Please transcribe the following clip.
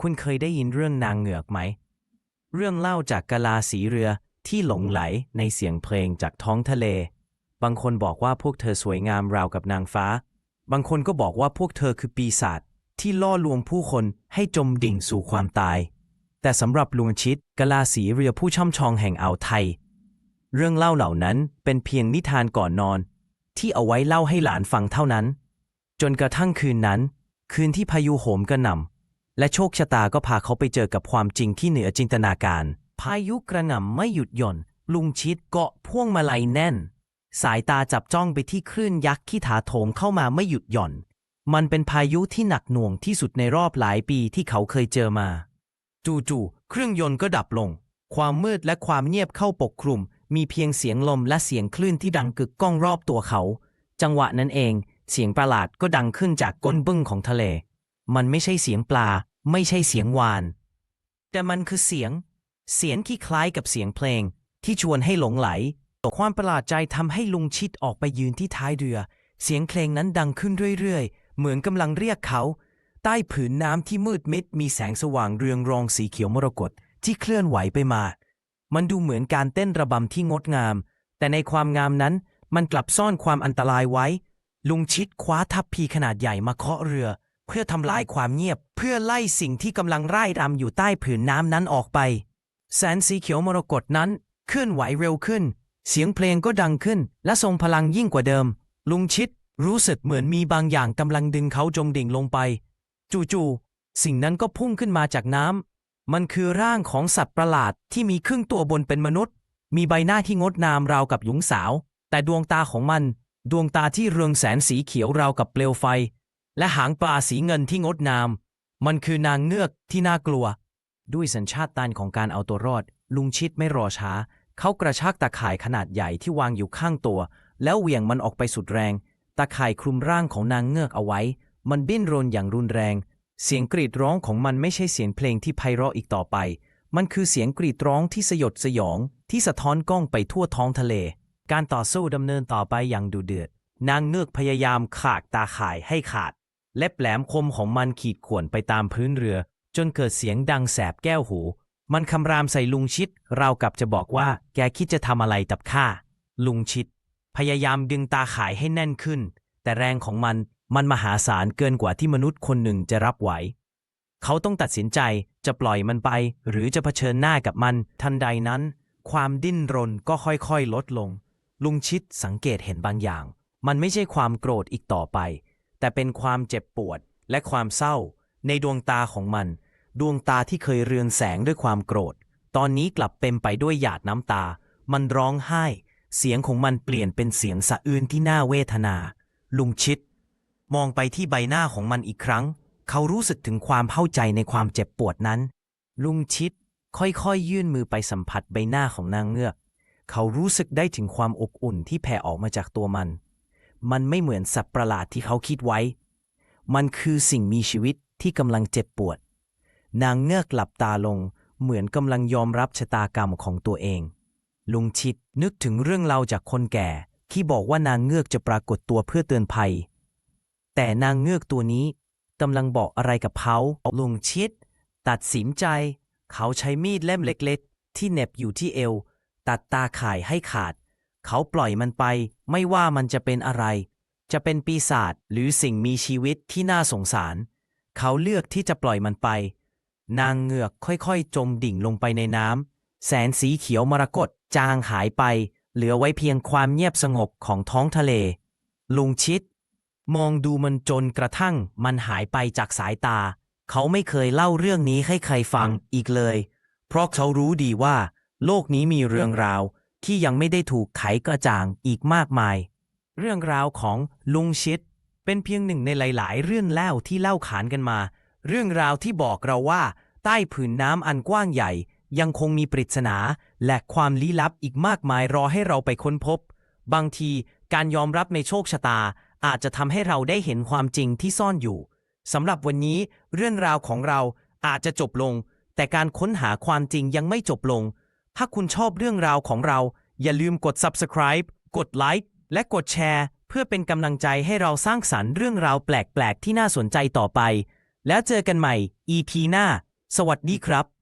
คุณเคยได้ยินเรื่องนางเงือกไหม เรื่องเล่าจากกะลาสีเรือที่หลงไหลในเสียงเพลงจากท้องทะเล บางคนบอกว่าพวกเธอสวยงามราวกับนางฟ้า บางคนก็บอกว่าพวกเธอคือปีศาจที่ล่อลวงผู้คนให้จมดิ่งสู่ความตาย แต่สำหรับลุงชิดกะลาสีเรือผู้ช่ำชองแห่งอ่าวไทย เรื่องเล่าเหล่านั้นเป็นเพียงนิทานก่อนนอน ที่เอาไว้เล่าให้หลานฟังเท่านั้น จนกระทั่งคืนนั้น คืนที่พายุโหมกระหน่ำ และโชคชะตาก็พาเขาไปเจอกับความจริงที่เหนือจินตนาการ พายุกระหน่ำไม่หยุดหย่อน ลุงชิดเกาะพ่วงมาลัยแน่น สายตาจับจ้องไปที่คลื่นยักษ์ที่ถาโถมเข้ามาไม่หยุดหย่อน มันเป็นพายุที่หนักหน่วงที่สุดในรอบหลายปีที่เขาเคยเจอมา จู่ๆเครื่องยนต์ก็ดับลง ความมืดและความเงียบเข้าปกคลุม มีเพียงเสียงลมและเสียงคลื่นที่ดังกึกก้องรอบตัวเขา จังหวะนั้นเอง เสียงประหลาดก็ดังขึ้นจากก้นบึ้งของทะเล มันไม่ใช่เสียงปลา ไม่ใช่เสียงวาน แต่มันคือเสียง เสียงที่คล้ายกับเสียงเพลง ที่ชวนให้หลงไหลความประหลาดใจทำให้ลุงชิดออกไปยืนที่ท้ายเรือ เสียงเพลงนั้นดังขึ้นเรื่อยๆ เหมือนกำลังเรียกเขา ใต้ผืนน้ำที่มืดมิดมีแสงสว่างเรืองรองสีเขียวมรกตที่เคลื่อนไหวไปมา มันดูเหมือนการเต้นระบำที่งดงาม แต่ในความงามนั้นมันกลับซ่อนความอันตรายไว้ ลุงชิดคว้าทัพพีขนาดใหญ่มาเคาะเรือ เพื่อทำลายความเงียบ เพื่อไล่สิ่งที่กำลังร่ายรำอยู่ใต้ผืนน้ำนั้นออกไป แสงสีเขียวมรกตนั้นเคลื่อนไหวเร็วขึ้น เสียงเพลงก็ดังขึ้น และทรงพลังยิ่งกว่าเดิม ลุงชิดรู้สึกเหมือนมีบางอย่างกำลังดึงเขาจมดิ่งลงไป จู่ๆสิ่งนั้นก็พุ่งขึ้นมาจากน้ำมันคือร่างของสัตว์ประหลาดที่มีครึ่งตัวบนเป็นมนุษย์ มีใบหน้าที่งดงามราวกับหญิงสาว แต่ดวงตาของมัน ดวงตาที่เรืองแสงสีเขียวราวกับเปลวไฟ และหางปลาสีเงินที่งดงาม มันคือนางเงือกที่น่ากลัว ด้วยสัญชาตญาณของการเอาตัวรอด ลุงชิดไม่รอช้า เขากระชากตาข่ายขนาดใหญ่ที่วางอยู่ข้างตัว แล้วเหวี่ยงมันออกไปสุดแรง ตาข่ายคลุมร่างของนางเงือกเอาไว้ มันบิ้นรนอย่างรุนแรง เสียงกรีดร้องของมันไม่ใช่เสียงเพลงที่ไพเราะอีกต่อไป มันคือเสียงกรีดร้องที่สยดสยอง ที่สะท้อนกล้องไปทั่วท้องทะเล การต่อสู้ดำเนินต่อไปอย่างดุเดือด นางเงือกพยายามขากตาข่ายให้ขาด เล็บแหลมคมของมันขีดข่วนไปตามพื้นเรือ จนเกิดเสียงดังแสบแก้วหู มันคำรามใส่ลุงชิดราวกับจะบอกว่า แกคิดจะทำอะไรกับข้า ลุงชิด พยายามดึงตาข่ายให้แน่นขึ้น แต่แรงของมันมันมหาศาลเกินกว่าที่มนุษย์คนหนึ่งจะรับไหว เขาต้องตัดสินใจจะปล่อยมันไป หรือจะเผชิญหน้ากับมัน ทันใดนั้น ความดิ้นรนก็ค่อยๆลดลง ลุงชิดสังเกตเห็นบางอย่าง มันไม่ใช่ความโกรธอีกต่อไป แต่เป็นความเจ็บปวดและความเศร้า ในดวงตาของมัน ดวงตาที่เคยเรืองแสงด้วยความโกรธ ตอนนี้กลับเต็มไปด้วยหยาดน้ำตา มันร้องไห้ เสียงของมันเปลี่ยนเป็นเสียงสะอื้นที่น่าเวทนา ลุงชิด มองไปที่ใบหน้าของมันอีกครั้ง เขารู้สึกถึงความเข้าใจในความเจ็บปวดนั้น ลุงชิดค่อยๆยื่นมือไปสัมผัสใบหน้าของนางเงือก เขารู้สึกได้ถึงความอบอุ่นที่แผ่ออกมาจากตัวมัน มันไม่เหมือนสัตว์ประหลาดที่เขาคิดไว้ มันคือสิ่งมีชีวิตที่กำลังเจ็บปวด นางเงือกหลับตาลง เหมือนกำลังยอมรับชะตากรรมของตัวเอง ลุงชิดนึกถึงเรื่องเล่าจากคนแก่ ที่บอกว่านางเงือกจะปรากฏตัวเพื่อเตือนภัย แต่นางเงือกตัวนี้กำลังบอกอะไรกับเขาลุงชิด ตัดสินใจ เขาใช้มีดเล่มเล็ก ๆ ที่เน็บอยู่ที่เอว ตัดตาข่ายให้ขาด เขาปล่อยมันไป ไม่ว่ามันจะเป็นอะไร จะเป็นปีศาจหรือสิ่งมีชีวิตที่น่าสงสาร เขาเลือกที่จะปล่อยมันไป นางเงือกค่อยๆ จมดิ่งลงไปในน้ำแสนสีเขียวมรกตจางหายไป เหลือไว้เพียงความเงียบสงบของท้องทะเล ลุงชิด มองดูมันจนกระทั่งมันหายไปจากสายตา เขาไม่เคยเล่าเรื่องนี้ให้ใครฟังอีกเลย เพราะเขารู้ดีว่า โลกนี้มีเรื่องราว ที่ยังไม่ได้ถูกไขกระจ่างอีกมากมาย เรื่องราวของลุงชิด เป็นเพียงหนึ่งในหลาย ๆ เรื่องเล่าที่เล่าขานกันมา เรื่องราวที่บอกเราว่า ใต้ผืนน้ำอันกว้างใหญ่ ยังคงมีปริศนา และความลี้ลับอีกมากมายรอให้เราไปค้นพบ บางทีการยอมรับในโชคชะตา อาจจะทำให้เราได้เห็นความจริงที่ซ่อนอยู่สำหรับวันนี้เรื่องราวของเราอาจจะจบลง แต่การค้นหาความจริงยังไม่จบลง ถ้าคุณชอบเรื่องราวของเรา อย่าลืมกด subscribe กดไลค์และกดแชร์ เพื่อเป็นกำลังใจให้เราสร้างสรรค์เรื่องราวแปลก ๆ ที่น่าสนใจต่อไป แล้วเจอกันใหม่ EP หน้า สวัสดีครับ